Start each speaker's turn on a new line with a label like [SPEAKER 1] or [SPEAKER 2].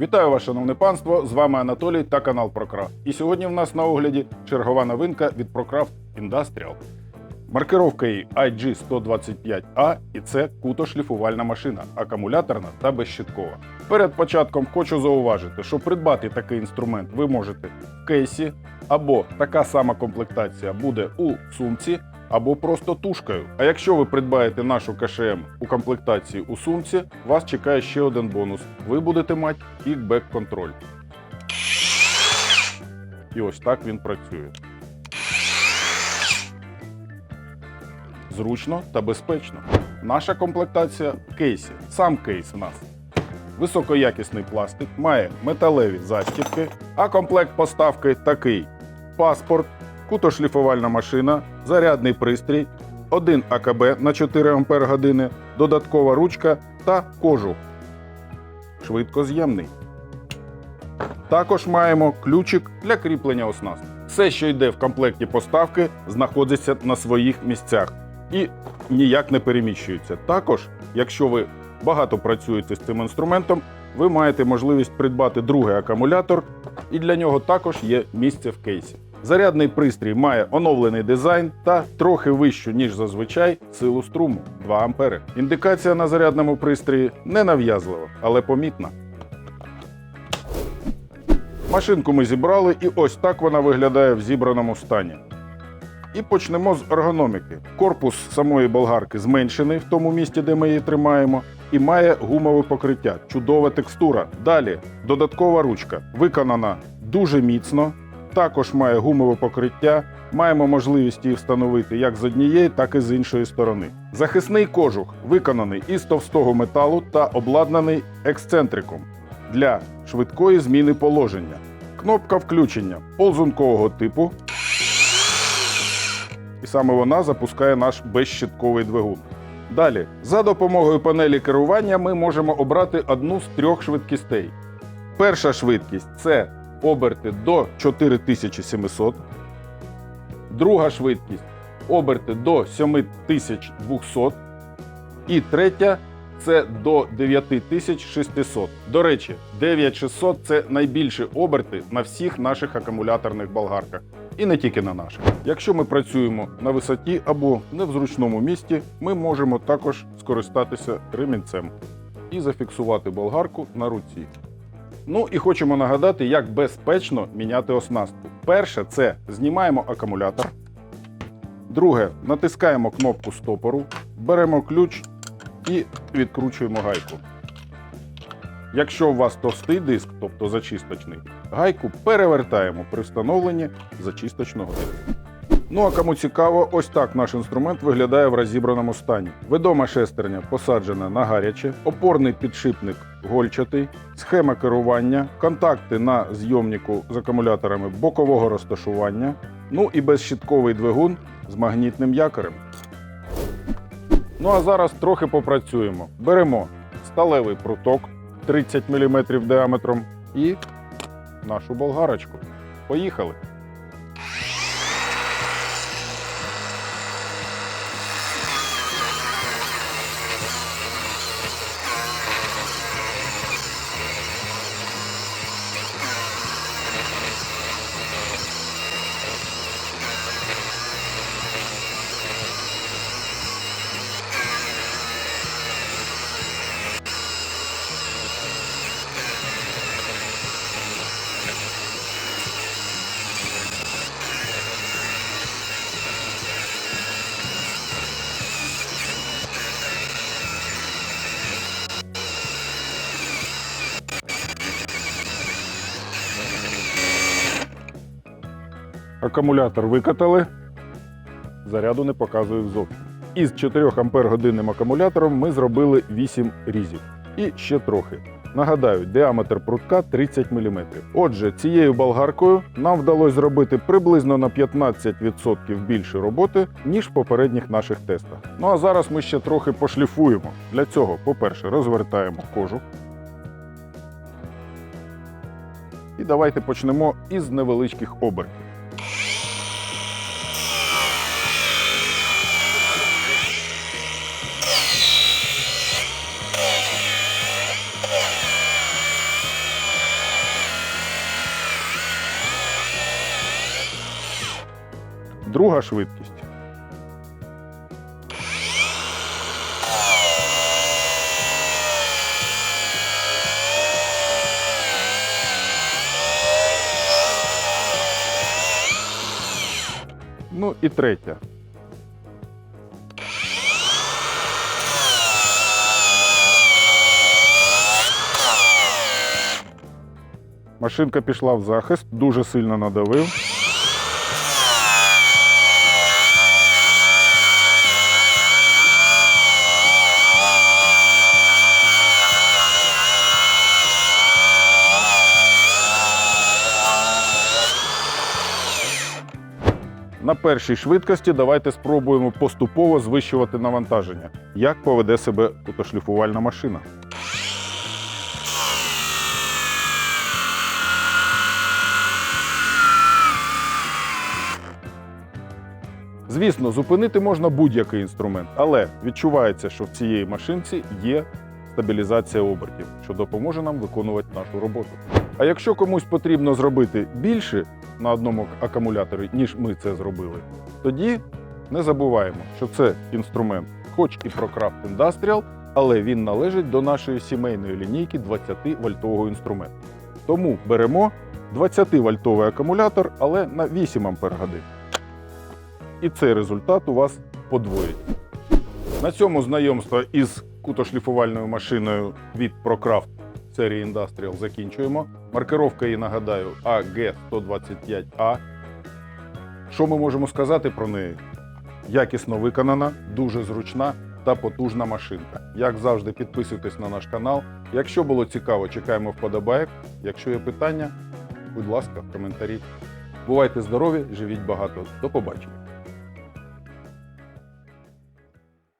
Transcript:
[SPEAKER 1] Вітаю вас, шановне панство! З вами Анатолій та канал Прокрафт. І сьогодні в нас на огляді чергова новинка від Procraft Industrial. Маркировка її IG125A і це кутошліфувальна машина, акумуляторна та безщиткова. Перед початком хочу зауважити, що придбати такий інструмент ви можете в кейсі, або така сама комплектація буде у сумці, або просто тушкою. А якщо ви придбаєте нашу КШМ у комплектації у сумці, вас чекає ще один бонус. Ви будете мати кікбек-контроль. І ось так він працює. Зручно та безпечно. Наша комплектація в кейсі. Сам кейс в нас. Високоякісний пластик, має металеві застібки, а комплект поставки такий: паспорт, кутошліфувальна машина, зарядний пристрій, один АКБ на 4 Ампер години, додаткова ручка та кожух. Швидкоз'ємний. Також маємо ключик для кріплення оснастки. Все, що йде в комплекті поставки, знаходиться на своїх місцях і ніяк не переміщується. Також, якщо ви багато працюєте з цим інструментом, ви маєте можливість придбати другий акумулятор, і для нього також є місце в кейсі. Зарядний пристрій має оновлений дизайн та трохи вищу, ніж зазвичай, силу струму 2 ампери. Індикація на зарядному пристрої не нав'язлива, але помітна. Машинку ми зібрали, і ось так вона виглядає в зібраному стані. І почнемо з ергономіки. Корпус самої болгарки зменшений в тому місці, де ми її тримаємо, і має гумове покриття, чудова текстура. Далі додаткова ручка виконана дуже міцно. Також має гумове покриття. Маємо можливість її встановити як з однієї, так і з іншої сторони. Захисний кожух виконаний із товстого металу та обладнаний ексцентриком для швидкої зміни положення. Кнопка включення ползункового типу. І саме вона запускає наш безщитковий двигун. Далі, за допомогою панелі керування, ми можемо обрати одну з трьох швидкістей. Перша швидкість це оберти до 4700. Друга швидкість оберти до 7200. І третя це до 9600. До речі, 9600 це найбільші оберти на всіх наших акумуляторних болгарках. І не тільки на наших. Якщо ми працюємо на висоті або не в зручному місці, ми можемо також скористатися ремінцем і зафіксувати болгарку на руці. Ну і хочемо нагадати, як безпечно міняти оснастку. Перше це знімаємо акумулятор. Друге, натискаємо кнопку стопору, беремо ключ і відкручуємо гайку. Якщо у вас товстий диск, тобто зачисточний, гайку перевертаємо при встановленні зачисточного диску. Ну а кому цікаво, ось так наш інструмент виглядає в розібраному стані. Ведома шестерня посаджена на гаряче, опорний підшипник гольчатий, схема керування, контакти на зйомнику з акумуляторами бокового розташування, ну і безщитковий двигун з магнітним якорем. Ну а зараз трохи попрацюємо. Беремо сталевий пруток 30 мм діаметром і нашу болгарочку. Поїхали! Акумулятор викатали, заряду не показує зовсім. Із 4 ампер годинним акумулятором ми зробили 8 різів. І ще трохи. Нагадаю, діаметр прутка 30 мм. Отже, цією болгаркою нам вдалося зробити приблизно на 15% більше роботи, ніж в попередніх наших тестах. Ну а зараз ми ще трохи пошліфуємо. Для цього, по-перше, розвертаємо кожух. І давайте почнемо із невеличких обертів. Друга швидкість. Ну і третя. Машинка пішла в захист, дуже сильно надавив. На першій швидкості давайте спробуємо поступово звищувати навантаження. Як поведе себе кутошліфувальна машина? Звісно, зупинити можна будь-який інструмент, але відчувається, що в цієї машинці є стабілізація обертів, що допоможе нам виконувати нашу роботу. А якщо комусь потрібно зробити більше на одному акумуляторі, ніж ми це зробили, тоді не забуваємо, що це інструмент, хоч і ProCraft Industrial, але він належить до нашої сімейної лінійки 20-вольтового інструменту. Тому беремо 20-вольтовий акумулятор, але на 8 Ах. І цей результат у вас подвоїть. На цьому знайомство із кутошліфувальною машиною від ProCraft серії Industrial закінчуємо. Маркировка її, нагадаю, AG125A. Що ми можемо сказати про неї? Якісно виконана, дуже зручна та потужна машинка. Як завжди, підписуйтесь на наш канал. Якщо було цікаво, чекаємо вподобайок. Якщо є питання, будь ласка, в коментарі. Бувайте здорові, живіть багато. До побачення.